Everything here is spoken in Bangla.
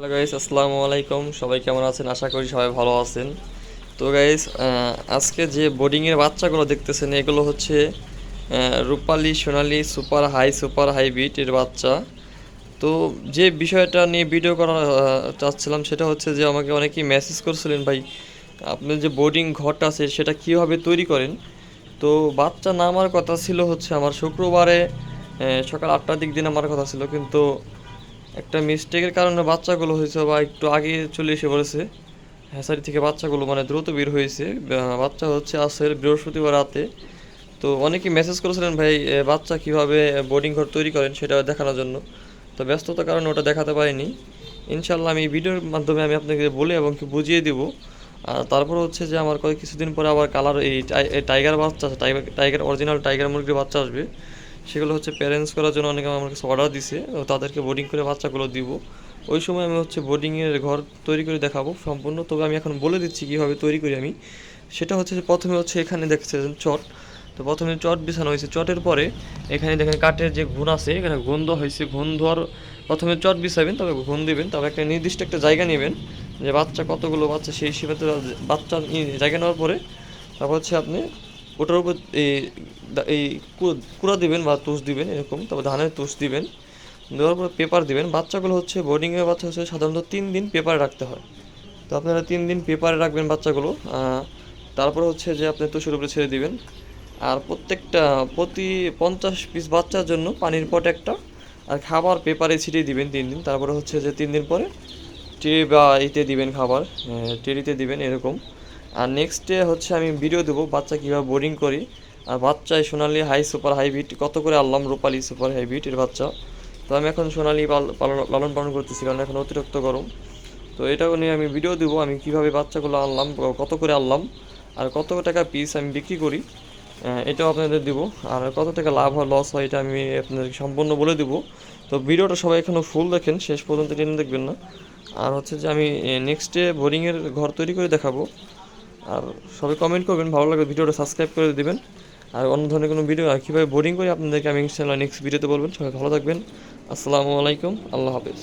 হ্যালো গাইস আসসালামু আলাইকুম সবাই কেমন আছেন? আশা করি সবাই ভালো আছেন। তো গাইস আজকে যে বোর্ডিংয়ের বাচ্চাগুলো দেখতেছেন, এগুলো হচ্ছে Rupali, Sonali super high super hybrid এর বাচ্চা। তো, যে বিষয়টা নিয়ে ভিডিও করা চাচ্ছিলাম সেটা হচ্ছে যে আমাকে অনেকেই মেসেজ করছিলেন, ভাই, আপনি যে বোর্ডিং ঘরটা আছে, সেটা কীভাবে তৈরি করেন? তো, বাচ্চা নামার কথা ছিল হচ্ছে, আমার শুক্রবারে সকাল আটটার দিক দিন আমার কথা ছিল, কিন্তু একটা মিস্টেকের কারণে বাচ্চাগুলো হয়েছে বা একটু আগে চলে এসে পড়েছে। হ্যাসারি থেকে বাচ্চাগুলো মানে দ্রুত বের হয়েছে। বাচ্চা হচ্ছে আসের বৃহস্পতিবার রাতে। তো অনেকেই মেসেজ করেছিলেন, ভাই বাচ্চা কীভাবে বোর্ডিং ঘর তৈরি করেন সেটা দেখানোর জন্য? তো ব্যস্ততার কারণে ওটা দেখাতে পারিনি। ইনশাল্লাহ আমি এই ভিডিওর মাধ্যমে আমি আপনাকে বলে এবং কি বুঝিয়ে দিব। আর তারপর হচ্ছে যে আমার কয়েক কিছুদিন পরে আবার কালার এই টাই- এই টাইগার বাচ্চা টাইগার অরিজিনাল টাইগার মুরগির বাচ্চা আসবে। সেগুলো হচ্ছে প্যারেন্টস করার জন্য অনেকে আমার কাছে অর্ডার দিছে। তাদেরকে বোর্ডিং করে বাচ্চাগুলো দিব। ওই সময় আমি হচ্ছে বোর্ডিংয়ের ঘর তৈরি করে দেখাবো সম্পূর্ণ। তবে আমি এখন বলে দিচ্ছি কীভাবে তৈরি করি আমি। সেটা হচ্ছে প্রথমে হচ্ছে এখানে দেখছেন চট। তো প্রথমে চট বিছানো হয়েছে। চটের পরে এখানে দেখেন কাঠের যে ঘুণ আছে, এখানে ঘুণ দেওয়া হয়েছে। ঘুণ দেওয়ার প্রথমে চট বিছাবেন, তবে ঘুণ দিবেন। তবে একটা নির্দিষ্ট একটা জায়গা নেবেন যে বাচ্চা কতগুলো বাচ্চা, সেই হিসেবে বাচ্চা জায়গা নেওয়ার পরে তারপর হচ্ছে আপনি ওটার উপর এই কুড়া দিবেন বা তুষ দিবেন, এরকম, তারপর ধানের তুষ দিবেন, দেওয়ার পরে পেপার দিবেন। বাচ্চাগুলো হচ্ছে বোর্ডিংয়ের বাচ্চা হচ্ছে, সাধারণত তিন দিন পেপারে রাখতে হয়। তো আপনারা তিন দিন পেপারে রাখবেন বাচ্চাগুলো তারপরে হচ্ছে যে আপনি তুষের উপরে ছেড়ে দিবেন। আর প্রত্যেকটা, প্রতি পঞ্চাশ পিস বাচ্চার জন্য পানির পট একটা, আর খাবার পেপারে ছিটিয়ে দিবেন তিন দিন। তারপরে হচ্ছে যে তিন দিন পরে ট্রে বা ইতে দিবেন খাবার ট্রেরিতে দিবেন, এরকম। আর নেক্সট হচ্ছে আমি ভিডিও দেবো, বাচ্চা কীভাবে বোরিং করি। আর বাচ্চায় সোনালি হাই সুপার হাইব্রিড কত করে আনলাম রূপালি সুপার হাইব্রিড এর বাচ্চা। তো আমি এখন সোনালি লালন পালন করতেছি, কারণ এখন অতিরিক্ত গরম। তো এটাও নিয়ে আমি ভিডিও দেবো, আমি কীভাবে বাচ্চাগুলো আনলাম কত করে আনলাম, আর কত টাকা পিস আমি বিক্রি করি এটাও আপনাদের দেবো। আর কত টাকা লাভ হয় লস হয়, এটা আমি আপনাদেরকে সম্পূর্ণ বলে দেবো। তো ভিডিওটা সবাই এখনও ফুল দেখেন, শেষ পর্যন্ত টেনে দেখবেন না। আর হচ্ছে যে আমি নেক্সট ডে বোরিংয়ের ঘর তৈরি করে দেখাবো। আর সবাই কমেন্ট করবেন, ভালো লাগলে ভিডিওটা সাবস্ক্রাইব করে দেবেন। আর অন্য ধরনের কোনো ভিডিও আর কীভাবে বোরিং করি আপনাদেরকে আমি ইনশাল্লাহ নেক্সট ভিডিওতে বলবেন। সবাই ভালো থাকবেন। আসসালামু আলাইকুম, আল্লাহ হাফেজ।